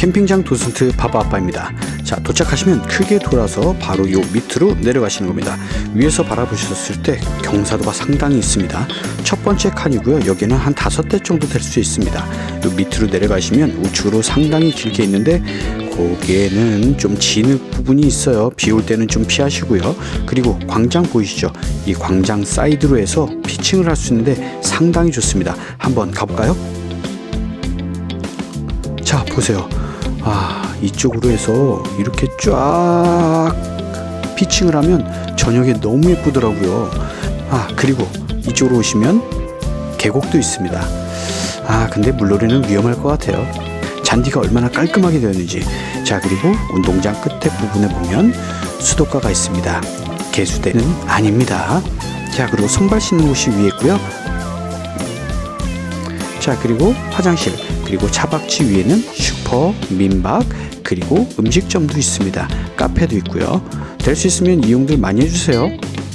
캠핑장 도슨트 바바아빠입니다. 자, 도착하시면 크게 돌아서 바로 요 밑으로 내려가시는 겁니다. 위에서 바라보셨을 때 경사도가 상당히 있습니다. 첫 번째 칸이고요. 여기는 한 다섯 대 정도 될 수 있습니다. 요 밑으로 내려가시면 우측으로 상당히 길게 있는데 거기에는 좀 진흙 부분이 있어요. 비 올 때는 좀 피하시고요. 그리고 광장 보이시죠? 이 광장 사이드로 해서 피칭을 할 수 있는데 상당히 좋습니다. 한번 가볼까요? 자 보세요 아 이쪽으로 해서 이렇게 쫙 피칭을 하면 저녁에 너무 예쁘더라고요. 아 그리고 이쪽으로 오시면 계곡도 있습니다. 아 근데 물놀이는 위험할 것 같아요. 잔디가 얼마나 깔끔하게 되었는지. 자 그리고 운동장 끝에 부분에 보면 수도가가 있습니다. 개수대는 아닙니다. 자 그리고 손발 씻는 곳이 위에 있고요. 자 그리고 화장실 그리고 차박지 위에는 슈퍼 민박 그리고 음식점도 있습니다. 카페도 있고요. 될 수 있으면 이용들 많이 해주세요